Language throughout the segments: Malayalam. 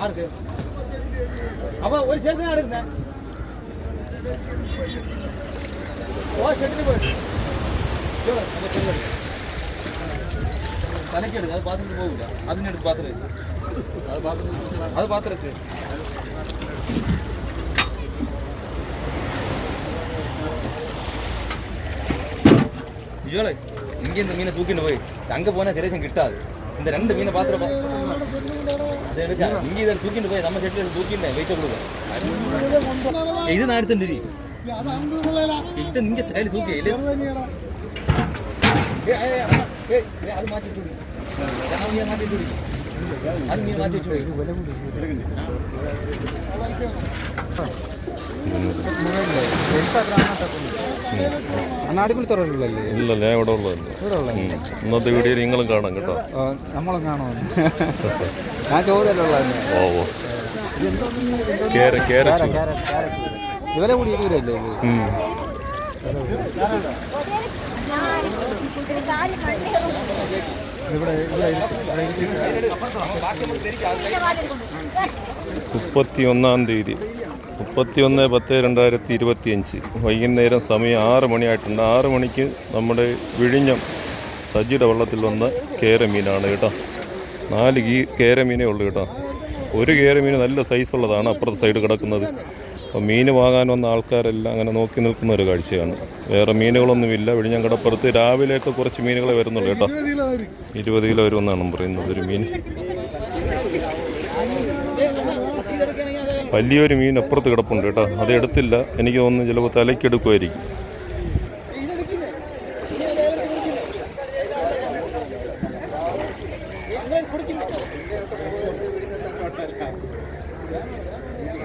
மார்க்கு அப்போ ஒரு சேர்த்து தான் எடுக்குங்க ஓ செட்டு போயிடுச்சு தலைக்கு எடுக்கு அது பார்த்துட்டு போகல அதுன்னு எடுத்து பார்த்துரு அது பார்த்துட்டு அது பார்த்துருக்கு ஐயோலை இங்கே இந்த மீனை தூக்கிட்டு போய் அங்கே போனால் கிரேஷன் கிட்டாது. இந்த ரெண்டு மீனை பார்த்துருப்போம் ഇത് നേരത്തുണ്ട് ഇത് നിന്റെ തല തൂക്കിയില്ലേ അത് മാറ്റി മാറ്റി അത് നീ മാറ്റി വെച്ചു എടുക്കുന്നു ഇല്ല ഞാൻ ഇവിടെ ഉള്ളതല്ല. ഇന്നത്തെ വീഡിയോ നിങ്ങളും കാണാം കേട്ടോ. നമ്മളും കാണാം ഞാൻ ചോദ്യമല്ല ഓ ഓ. മുപ്പത്തി ഒന്നാം തീയതി. മുപ്പത്തി ഒന്ന് പത്ത് രണ്ടായിരത്തി ഇരുപത്തി അഞ്ച് വൈകുന്നേരം സമയം ആറ് മണിയായിട്ടുണ്ട്. ആറ് മണിക്ക് നമ്മുടെ വിഴിഞ്ഞം സജിയുടെ വള്ളത്തിൽ വന്ന കേരമീനാണ് കേട്ടോ. നാല് കീ കേരമീനേ ഉള്ളൂ കേട്ടോ. ഒരു കേരമീൻ നല്ല സൈസുള്ളതാണ് അപ്പുറത്തെ സൈഡ് കിടക്കുന്നത്. അപ്പോൾ മീൻ വാങ്ങാൻ വന്ന ആൾക്കാരെല്ലാം അങ്ങനെ നോക്കി നിൽക്കുന്ന ഒരു കാഴ്ചയാണ്. വേറെ മീനുകളൊന്നുമില്ല. വിഴിഞ്ഞം കടപ്പുറത്ത് രാവിലെയൊക്കെ കുറച്ച് മീനുകളെ വരുന്നുള്ളൂ കേട്ടോ. ഇരുപത് കിലോ വരുമെന്നാണ് പറയുന്നത് ഒരു മീൻ. വലിയൊരു മീൻ അപ്പുറത്ത് കിടപ്പുണ്ട് കേട്ടോ. അത് എടുത്തില്ല. എനിക്ക് തോന്നുന്നു ചിലപ്പോൾ തലയ്ക്കെടുക്കുമായിരിക്കും.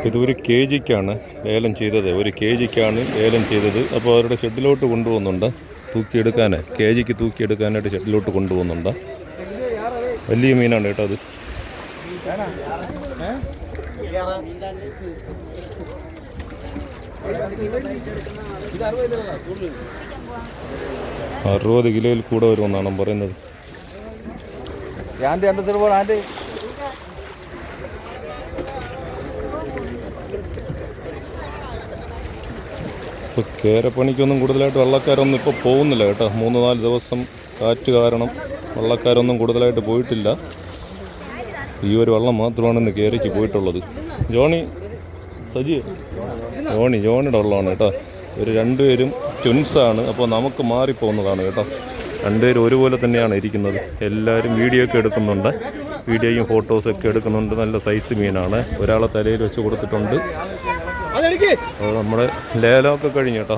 ഇതൊരു കെ ജിക്കാണ് ലേലം ചെയ്തത്. ഒരു കെ ജിക്കാണ് ലേലം ചെയ്തത്. അപ്പോൾ അവരുടെ ഷെഡിലോട്ട് കൊണ്ടുപോകുന്നുണ്ട്. തൂക്കിയെടുക്കാൻ കെ ജിക്ക് തൂക്കിയെടുക്കാനായിട്ട് ഷെഡിലോട്ട് കൊണ്ടുപോകുന്നുണ്ട്. വലിയ മീനാണ് കേട്ടോ അത്. അറുപത് കിലോയിൽ കൂടെ വരുമെന്നാണ് പറയുന്നത്. ആന്റി എന്താ ചെറുപ്പോൾ ആന്റി. ഇപ്പോൾ കേരപ്പണിക്കൊന്നും കൂടുതലായിട്ട് വെള്ളക്കാരൊന്നും ഇപ്പോൾ പോകുന്നില്ല കേട്ടോ. മൂന്ന് നാല് ദിവസം കാറ്റ് കാരണം വള്ളക്കാരൊന്നും കൂടുതലായിട്ട് പോയിട്ടില്ല. ഈ ഒരു വള്ളം മാത്രമാണ് ഇന്ന് കയറിക്ക് പോയിട്ടുള്ളത്. ജോണി സജി ജോണി ജോണിയുടെ വള്ളമാണ് കേട്ടോ. ഒരു രണ്ടുപേരും ട്വിൻസാണ്. അപ്പോൾ നമുക്ക് മാറിപ്പോകുന്നതാണ് കേട്ടോ. രണ്ടുപേരും ഒരുപോലെ തന്നെയാണ് ഇരിക്കുന്നത്. എല്ലാവരും വീഡിയോ ഒക്കെ എടുക്കുന്നുണ്ട്. വീഡിയോയും ഫോട്ടോസൊക്കെ എടുക്കുന്നുണ്ട്. നല്ല സൈസ് മീനാണ്. ഒരാളെ തലയിൽ വെച്ച് കൊടുത്തിട്ടുണ്ട്. നമ്മുടെ ലേലമൊക്കെ കഴിഞ്ഞു കേട്ടോ.